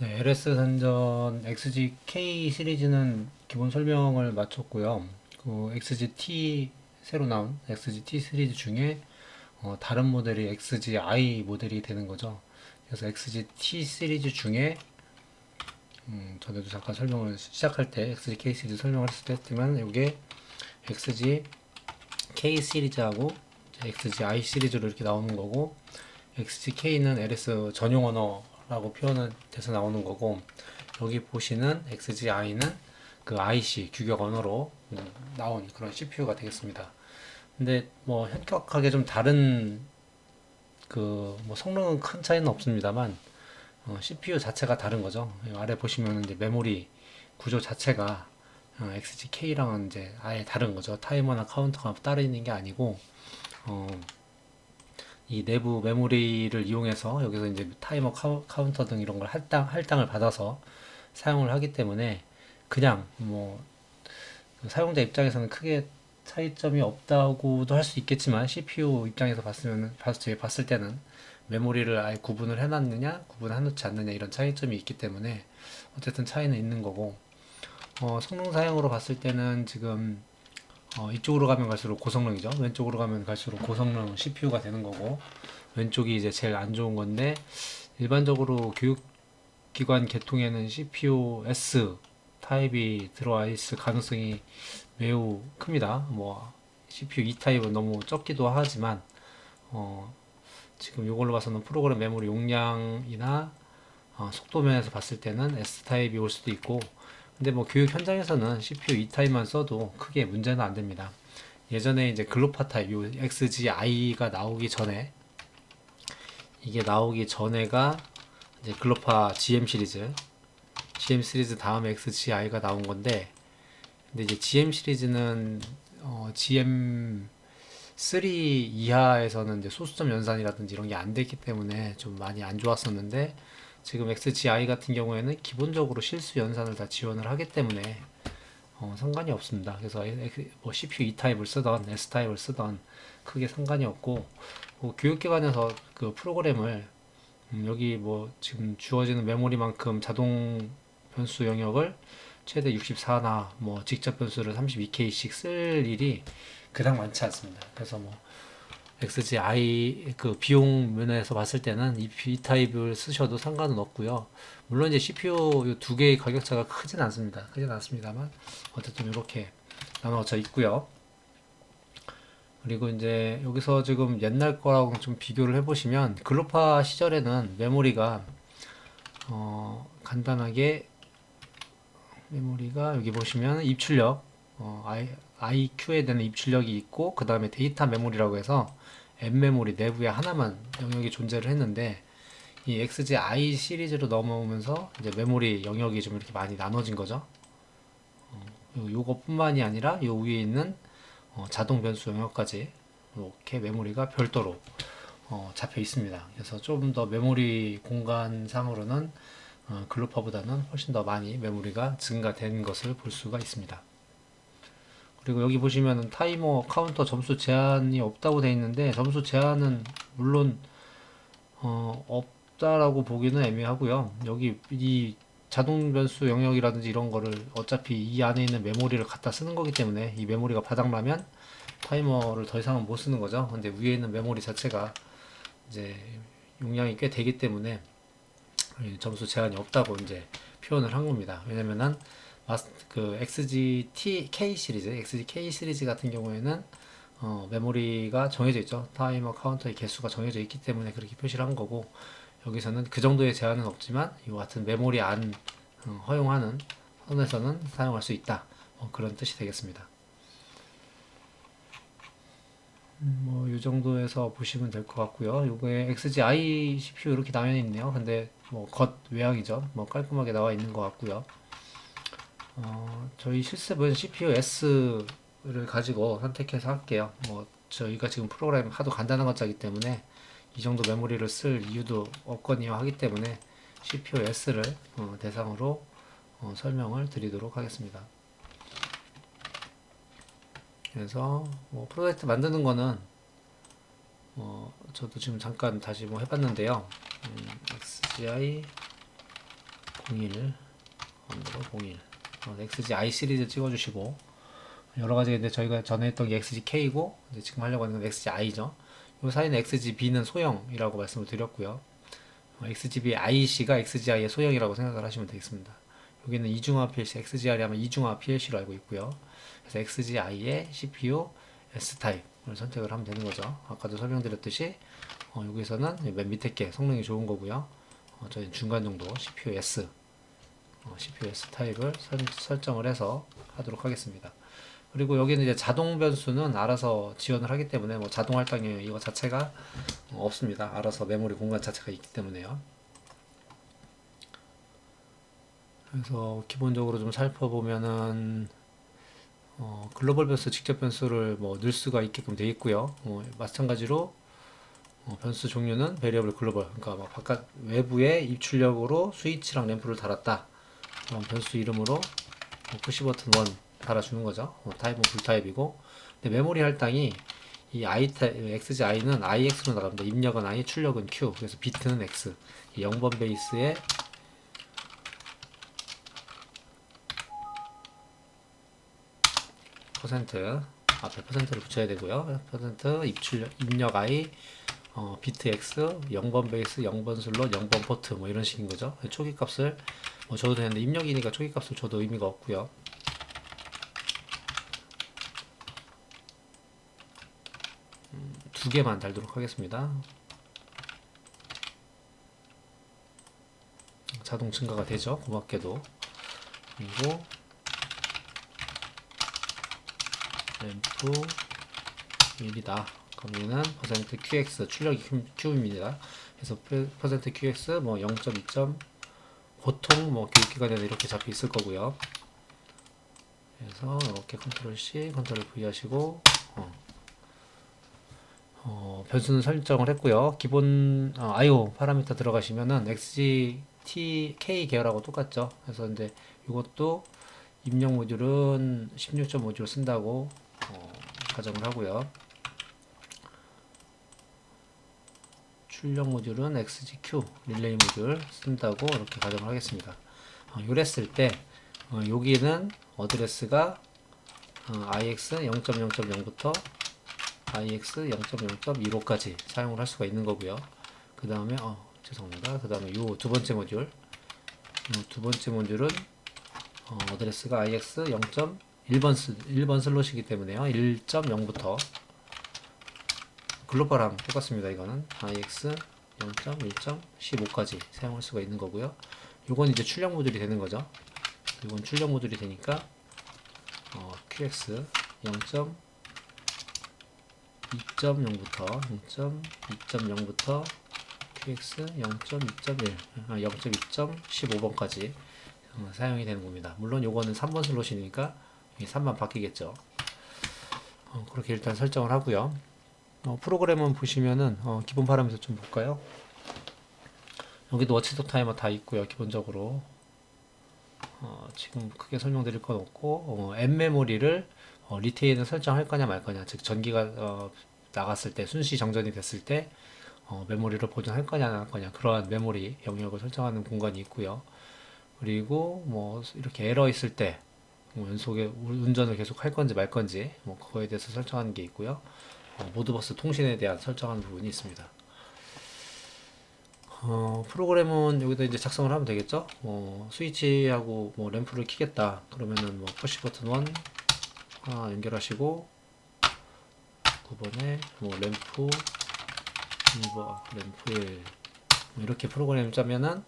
네, LS 선전 XGK 시리즈는 기본 설명을 마쳤고요. 그 XGT 새로 나온 XGT 시리즈 중에 어, 다른 모델이 XGI 모델이 되는 거죠. 그래서 XGT 시리즈 중에 음, 전에도 잠깐 설명을 시작할 때 XGK 시리즈 설명을 했을 때 했지만 이게 XGK 시리즈하고 XGI 시리즈로 이렇게 나오는 거고 XGK는 LS 전용 언어 라고 표현을 돼서 나오는 거고 여기 보시는 XGI는 그 IC 규격 언어로 음, 나온 그런 CPU가 되겠습니다. 근데 뭐 현격하게 좀 다른 그 뭐 성능은 큰 차이는 없습니다만 어, CPU 자체가 다른 거죠. 이 아래 보시면 이제 메모리 구조 자체가 어, XGK랑은 이제 아예 다른 거죠. 타이머나 카운터가 따로 있는 게 아니고 어, 이 내부 메모리를 이용해서 여기서 이제 타이머 카운터 등 이런 걸 할당 할당을 받아서 사용을 하기 때문에 그냥 뭐그 사용자 입장에서는 크게 차이점이 없다고도 할 수 있겠지만 CPU 입장에서 봤으면 봤을 봤을 때는 메모리를 아예 구분을 해놨느냐 구분해놓지 않느냐 이런 차이점이 있기 때문에 어쨌든 차이는 있는 거고. 어, 성능 사양으로 봤을 때는 지금 어, 이쪽으로 가면 갈수록 고성능이죠 왼쪽으로 가면 갈수록 고성능 CPU가 되는 거고 왼쪽이 이제 제일 안 좋은 건데 일반적으로 교육기관 계통에는 CPU S 타입이 들어와 있을 가능성이 매우 큽니다. 뭐 CPU E 타입은 너무 적기도 하지만 어, 지금 이걸로 봐서는 프로그램 메모리 용량이나 어, 속도 면에서 봤을 때는 S 타입이 올 수도 있고 근데 뭐 교육 현장에서는 CPU E 타입만 써도 크게 문제는 안 됩니다. 예전에 이제 글로파 타입, 요 XGI가 나오기 전에 이게 나오기 전에가 이제 글로파 GM 시리즈 GM 시리즈 다음에 XGI가 나온 건데 근데 이제 GM 시리즈는 어, GM 3 이하에서는 이제 소수점 연산이라든지 이런 게 안 됐기 때문에 좀 많이 안 좋았었는데 지금 XGI 같은 경우에는 기본적으로 실수 연산을 다 지원을 하기 때문에 어, 상관이 없습니다. 그래서 X- 뭐 CPU E 타입을 쓰던 S 타입을 쓰던 크게 상관이 없고 뭐 교육기관에서 그 프로그램을 음, 여기 뭐 지금 주어지는 메모리만큼 자동 변수 영역을 최대 64나 뭐 직접 변수를 32K씩 쓸 일이 그닥 많지 않습니다. 그래서 뭐 XGI 그 비용 면에서 봤을 때는 이 B 타입을 쓰셔도 상관은 없고요. 물론 이제 CPU 두 개의 가격 차가 크진 않습니다. 크진 않습니다만 어쨌든 이렇게 나눠져 있고요. 그리고 이제 여기서 지금 옛날 거랑 좀 비교를 해보시면 글로파 시절에는 메모리가 어 간단하게 메모리가 여기 보시면 입출력 어, I, IQ에 대한 입출력이 있고 그 다음에 데이터 메모리라고 해서 M 메모리 내부에 하나만 영역이 존재를 했는데 이 XGI 시리즈로 넘어오면서 이제 메모리 영역이 좀 이렇게 많이 나눠진 거죠. 어, 요- 요거뿐만이 아니라 요 위에 있는 어, 자동 변수 영역까지 이렇게 메모리가 별도로 어, 잡혀 있습니다. 그래서 좀 더 메모리 공간상으로는 어, 글로파보다는 훨씬 더 많이 메모리가 증가된 것을 볼 수가 있습니다. 그리고 여기 보시면은 타이머 카운터 점수 제한이 없다고 되어 있는데 점수 제한은 물론 어, 없다라고 보기는 애매하고요. 여기 이 자동 변수 영역이라든지 이런 거를 어차피 이 안에 있는 메모리를 갖다 쓰는 거기 때문에 이 메모리가 바닥나면 타이머를 더 이상은 못 쓰는 거죠. 근데 위에 있는 메모리 자체가 이제 용량이 꽤 되기 때문에 이 점수 제한이 없다고 이제 표현을 한 겁니다. 왜냐면은 마스 그 XGT K 시리즈, XGK 시리즈 같은 경우에는 어, 메모리가 정해져 있죠. 타이머 카운터의 개수가 정해져 있기 때문에 그렇게 표시를 한 거고 여기서는 그 정도의 제한은 없지만 이 같은 메모리 안 어, 허용하는 선에서는 사용할 수 있다. 뭐 그런 뜻이 되겠습니다. 뭐 이 정도에서 보시면 될 것 같고요. 요게 XGI CPU 이렇게 나와 있네요. 근데 뭐 겉 외양이죠. 뭐 깔끔하게 나와 있는 것 같고요. 어, 저희 실습은 CPU S를 가지고 선택해서 할게요. 뭐 저희가 지금 프로그램 하도 간단한 것 짜기 때문에 이 정도 메모리를 쓸 이유도 없거니와 하기 때문에 CPU S를 어, 대상으로 어, 설명을 드리도록 하겠습니다. 그래서 뭐 프로젝트 만드는 거는 어, 저도 지금 잠깐 다시 뭐 해봤는데요. 음, XGI 01 01 어, XG i 시리즈 찍어주시고 여러 가지 근데 저희가 전에 했던 게 XG K고 이제 지금 하려고 하는 건 엑스지 i죠. 이 사진 XG B는 소형이라고 말씀을 드렸고요. 어, XGB IC가 XGI의 소형이라고 생각을 하시면 되겠습니다. 여기는 이중화 PLC, XGR이 아마 이중화 PLC로 알고 있고요. 그래서 XGI의 CPU S타입을 선택을 하면 되는 거죠. 아까도 설명드렸듯이 어, 여기서는 맨 밑에 게 성능이 좋은 거고요. 어, 저희는 중간 정도 CPU S 어, CPU S 타입을 설, 설정을 해서 하도록 하겠습니다. 그리고 여기는 이제 자동 변수는 알아서 지원을 하기 때문에 뭐 자동 할당이 이거 자체가 어, 없습니다. 알아서 메모리 공간 자체가 있기 때문에요. 그래서 기본적으로 좀 살펴보면은 어, 글로벌 변수, 직접 변수를 뭐 넣을 수가 있게끔 되어 있고요. 어, 마찬가지로 어, 변수 종류는 베리어블 글로벌, 그러니까 막 바깥 외부의 입출력으로 스위치랑 램프를 달았다. 변수 이름으로 어, 푸시 버튼 1 달아주는 거죠. 어, 타입은 불타입이고, 근데 메모리 할당이 이 i xg이는 ix로 나갑니다. 입력은 i, 출력은 q. 그래서 비트는 x. 이 0번 베이스에 퍼센트 앞에 퍼센트를 붙여야 되고요. 퍼센트 입출력 입력 i 어, 비트 x 0번 베이스 0번 슬롯 0번 포트 뭐 이런 식인 거죠. 초기 값을 뭐 줘도 되는데 입력이니까 초기 값을 줘도 의미가 없고요. 음, 두 개만 달도록 하겠습니다. 자동 증가가 되죠. 고맙게도. 그리고 램프 1이다. 얘는 퍼센트 QX 출력이 Q입니다. 그래서 퍼센트 QX 뭐 0.2점 보통 뭐 교육기관에는 이렇게 잡혀 있을 거고요. 그래서 이렇게 컨트롤 C, 컨트롤 V 하시고 어, 어, 변수는 설정을 했고요. 기본 어, IO 파라미터 들어가시면은 XG T K 계열하고 똑같죠. 그래서 근데 이것도 입력 모듈은 16점 모듈 쓴다고 어, 가정을 하고요. 출력 모듈은 XGQ 릴레이 모듈 쓴다고 이렇게 가정을 하겠습니다. 어, 요랬을 때 어, 여기는 어드레스가 어, IX 0.0.0부터 IX 0.0.15까지 사용을 할 수가 있는 거고요. 그 다음에 어, 죄송합니다. 그 다음에 요 두 번째 모듈 요두 번째 모듈은 어, 어드레스가 IX 0.1번 스, 1번 슬롯이기 때문에요. 1.0부터 글로벌함 똑같습니다. 이거는 IX 0.1.15까지 사용할 수가 있는 거고요. 요건 이제 출력 모듈이 되는 거죠. 이건 출력 모듈이 되니까 어, QX 0.2.0부터 0.2.0부터 QX 0.2.1 아, 0.2.15번까지 어, 사용이 되는 겁니다. 물론 요거는 3번 슬롯이니까 3만 바뀌겠죠. 어, 그렇게 일단 설정을 하고요. 어, 프로그램은 보시면은 어, 기본 파라미터 좀 볼까요? 여기도 워치도 타이머 다 있고요. 기본적으로 어, 지금 크게 설명드릴 건 없고 어, M 메모리를 어, 리테인을 설정할 거냐 말 거냐 즉 전기가 어, 나갔을 때 순시 정전이 됐을 때 어, 메모리를 보존할 거냐 안 할 거냐 그러한 메모리 영역을 설정하는 공간이 있고요. 그리고 뭐 이렇게 에러 있을 때 뭐 연속에 운전을 계속 할 건지 말 건지 뭐 그거에 대해서 설정하는 게 있고요. 어, 모드버스 통신에 대한 설정하는 부분이 있습니다. 어, 프로그램은 여기다 이제 작성을 하면 되겠죠. 어, 스위치하고 뭐 램프를 키겠다. 그러면은 뭐 푸시 버튼 1 하나 연결하시고 9번에 뭐 램프 2번 램프 1뭐 이렇게 프로그램 짜면은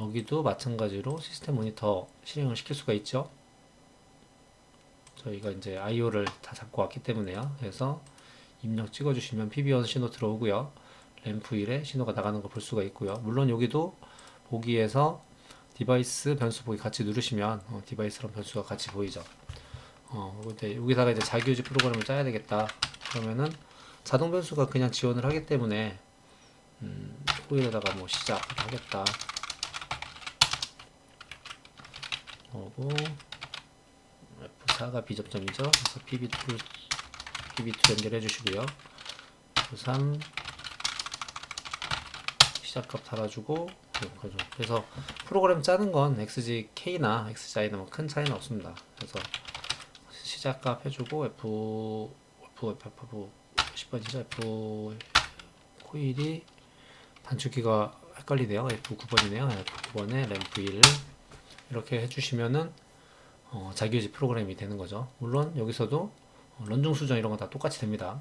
여기도 마찬가지로 시스템 모니터 실행을 시킬 수가 있죠. 저희가 이제 IO를 다 잡고 왔기 때문에요. 그래서 입력 찍어주시면 PB1 신호 들어오고요. 램프 1에 신호가 나가는 거 볼 수가 있고요. 물론 여기도 보기에서 디바이스 변수 보기 같이 누르시면 어, 디바이스랑 변수가 같이 보이죠. 어, 여기다가 이제 자기유지 프로그램을 짜야 되겠다. 그러면은 자동 변수가 그냥 지원을 하기 때문에 음, 호일에다가 뭐 시작을 하겠다. 하고 F4가 비접점이죠. 그래서 PB 툴 EB2 연결해 주시고요. 3 시작값 달아주고 그죠. 그래서 프로그램 짜는 건 XGK나 XGI는 뭐큰 차이는 없습니다. 그래서 시작값 해주고 F F F F 10번이죠. F 코일이 단축키가 헷갈리네요. F9번이네요. F9번에 램프 1 이렇게 해주시면은 어, 자기유지 프로그램이 되는 거죠. 물론 여기서도 어, 런중 수정 이런 거 다 똑같이 됩니다.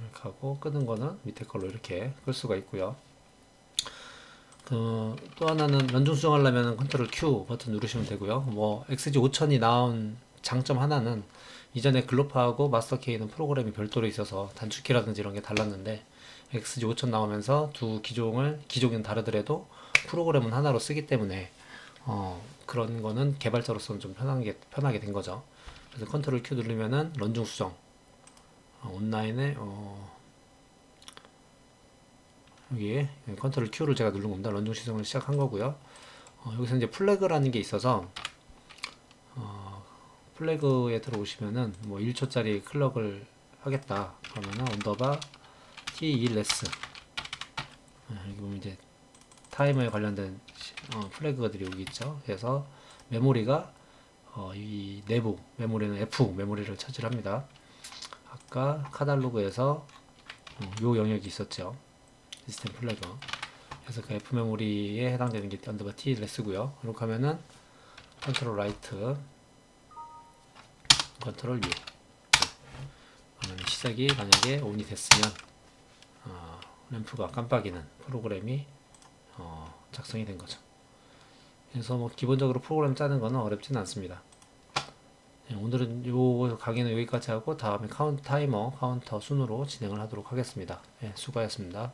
이렇게 하고 끄는 거는 밑에 걸로 이렇게 끌 수가 있고요. 그또 하나는 연중 수정하려면 컨트롤 Q 버튼 누르시면 되고요. 뭐 XG 5000이 나온 장점 하나는 이전에 글로파하고 마스터 K는 프로그램이 별도로 있어서 단축키라든지 이런 게 달랐는데 XG 5000 나오면서 두 기종을 기종은 다르더라도 프로그램은 하나로 쓰기 때문에 어, 그런 거는 개발자로서는 좀 편하게 편하게 된 거죠. 그래서 컨트롤 Q 누르면은 런중 수정 어, 온라인에 어, 여기 컨트롤 Q를 제가 누른 겁니다. 런중 시정을 시작한 거고요. 어, 여기서 이제 플래그라는 게 있어서 어, 플래그에 들어오시면은 뭐 1초짜리 클럭을 하겠다 그러면은 언더바 t2 레스 어, 여기 보면 이제 타이머에 관련된 시- 어, 플래그들이 여기 있죠. 그래서 메모리가 어, 이 내부 메모리는 F 메모리를 차지합니다. 아까 카달로그에서 어, 요 영역이 있었죠. 시스템 플래그. 그래서 그 F 메모리에 해당되는 게 언더바 T 레스고요. 이렇게 하면은 컨트롤 라이트, 컨트롤 U. 그러면 시작이 만약에 온이 됐으면 어, 램프가 깜빡이는 프로그램이 어, 작성이 된 거죠. 그래서 뭐 기본적으로 프로그램 짜는 거는 어렵지는 않습니다. 네, 오늘은 요 강의는 여기까지 하고 다음에 카운트 타이머 카운터 순으로 진행을 하도록 하겠습니다. 네, 수고하셨습니다.